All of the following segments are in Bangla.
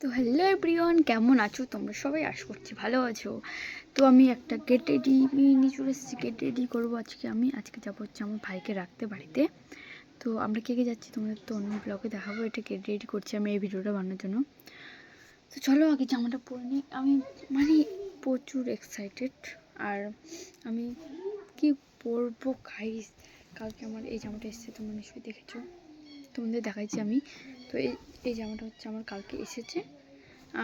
তো হ্যালো এভরিওয়ান কেমন আছো? তোমরা সবাই আশা করছি ভালো আছো। তো আমি একটা গেট রেডি নিয়ে চলে এসেছি গেট রেডি করব আজকে আমি। আজকে যাব হচ্ছে আমার ভাইকে রাখতে বাড়িতে। তো আমরা কে কে যাচ্ছি তোমাদের তো অন্য ব্লগে দেখাবো, এটা গেট রেডি করছি আমি এই ভিডিওটা বানানোর জন্য। তো চলো আগে জামাটা পরে নিই। আমি মানে প্রচুর এক্সাইটেড আর আমি কি পরবো? গাইস কালকে আমার এই জামাটা এসেছে, তোমরা নিশ্চয়ই দেখেছ। তোমাদের দেখাইছি আমি। তো এই এই জামাটা হচ্ছে আমার কালকে এসেছে।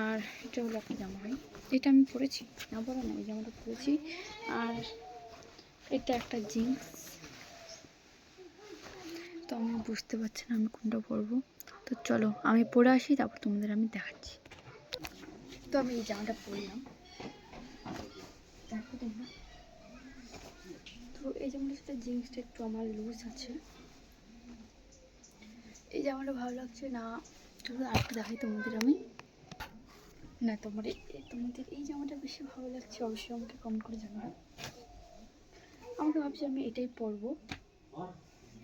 আর এটা হলো একটা জামা হয় এটা আমি পরেছি, না বলো না, এই জামাটা পরেছি। আর এটা একটা জিন্স। তো আমি বুঝতে পারছি না আমি কোনটা পরবো। তো চলো, আমি পরে আসি, তারপর তোমাদের আমি দেখাচ্ছি। তো আমি এই জামাটা পরলাম। দেখো তোমরা। তো এই জামাটার সাথে জিন্সটা একটু আমার লুজ আছে। এই জামাটা ভালো লাগছে, না। চলো আরেকটা দেখাই তোমাদের আমি। না, তোমার তোমাদের এই জামাটা বেশি ভালো লাগছে, অবশ্যই আমাকে কমেন্ট করে জানাবে। আমাকে ভাবছি আমি এটাই পরবো।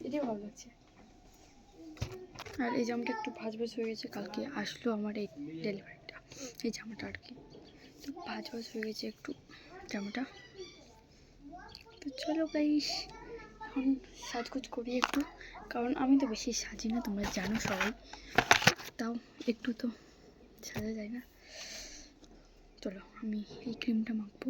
এটাই ভালো লাগছে। আর এই জামাটা একটু ভাজ ভাজ হয়ে গেছে, কালকে আসলো আমার এই ডেলিভারিটা এই জামাটা আর কি। তো ভাজ ভাজ হয়ে গেছে একটু জামাটা। তো চলো গাইস এখন সাজগোজ করি একটু। কারণ আমি তো বেশি সাজি না, তোমরা জানো সবাই। তাও একটু তো সাজা যায় না। চলো, আমি এই ক্রিমটা মাখবো।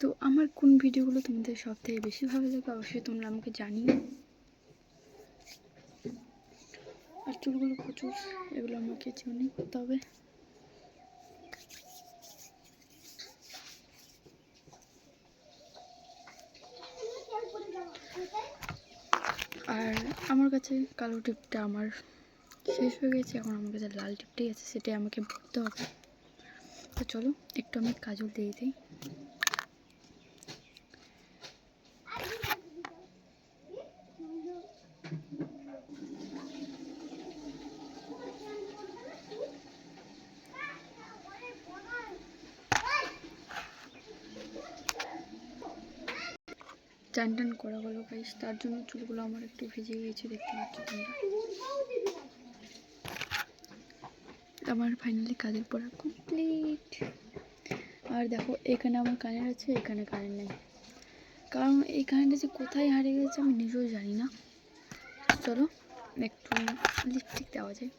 তো আমার কোন ভিডিওগুলো তোমাদের সব থেকে বেশি ভালো লাগে অবশ্যই তোমরা আমাকে জানিও। আর চুলগুলো প্রচুর, এগুলো আমাকে চিনি। করতে হবে আর আমার কাছে কালো টিপটা আমার শেষ হয়ে গেছে, এখন আমার কাছে লাল টিপটাই আছে, সেটাই আমাকে ভরতে হবে। তো চলো, একটু আমি কাজল দিয়ে দিই। চান টান করা গেলো গাইস তার জন্য চুলগুলো আমার একটু ভিজে গিয়েছে দেখতে পাচ্ছ তোমরা। আমার ফাইনালি কাজের পড়া কমপ্লিট আর দেখো, এখানে আমার কানের আছে, এখানে কানের নেই। কারণ এই কানেরটা যে কোথায় হারিয়ে গেছে আমি নিজেও জানি না। চলো, একটু লিপস্টিক দেওয়া যায়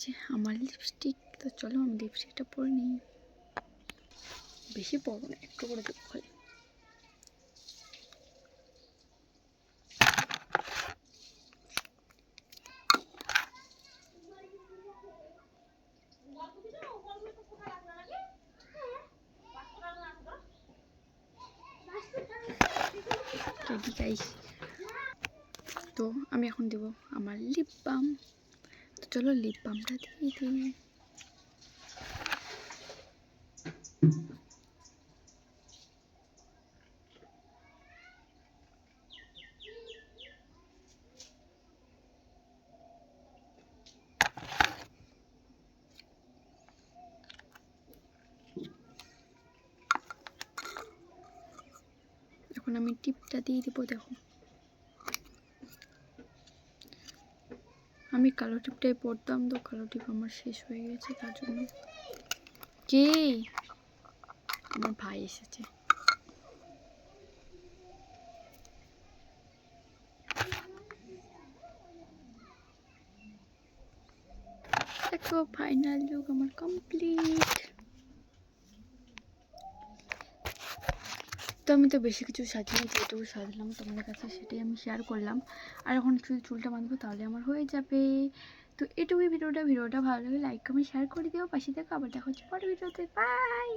যে আমার লিপস্টিক তো চলো আমি লিপস্টিকটা পরে নিই। বেশি পড়ব না, একটু করে দেবো খালি তো আমি এখন দেব আমার লিপ বাম তো চলো লিপ বামটা দিয়ে দিই এখন আমি টিপটা দিয়ে দিব, দেখো। আমি কালো টিপটাই পরতাম তো, কালো টিপ আমার শেষ হয়ে গেছে, তার জন্য। কে? আমার ভাই এসেছে। দেখো ফাইনাল লুক আমার কমপ্লিট তো আমি তো বেশি কিছু সাজিনি, যেটুকু সাজলাম তোমাদের কাছে সেটাই আমি শেয়ার করলাম। আর এখন শুধু চুলটা বাঁধবো তাহলে আমার হয়ে যাবে। তো এটুকুই ভিডিওটা ভিডিওটা ভালো লাগে লাইক কমেন্ট শেয়ার করে দিও। পাশে থেকে, আবার দেখা হচ্ছে পরের ভিডিওতে। বাই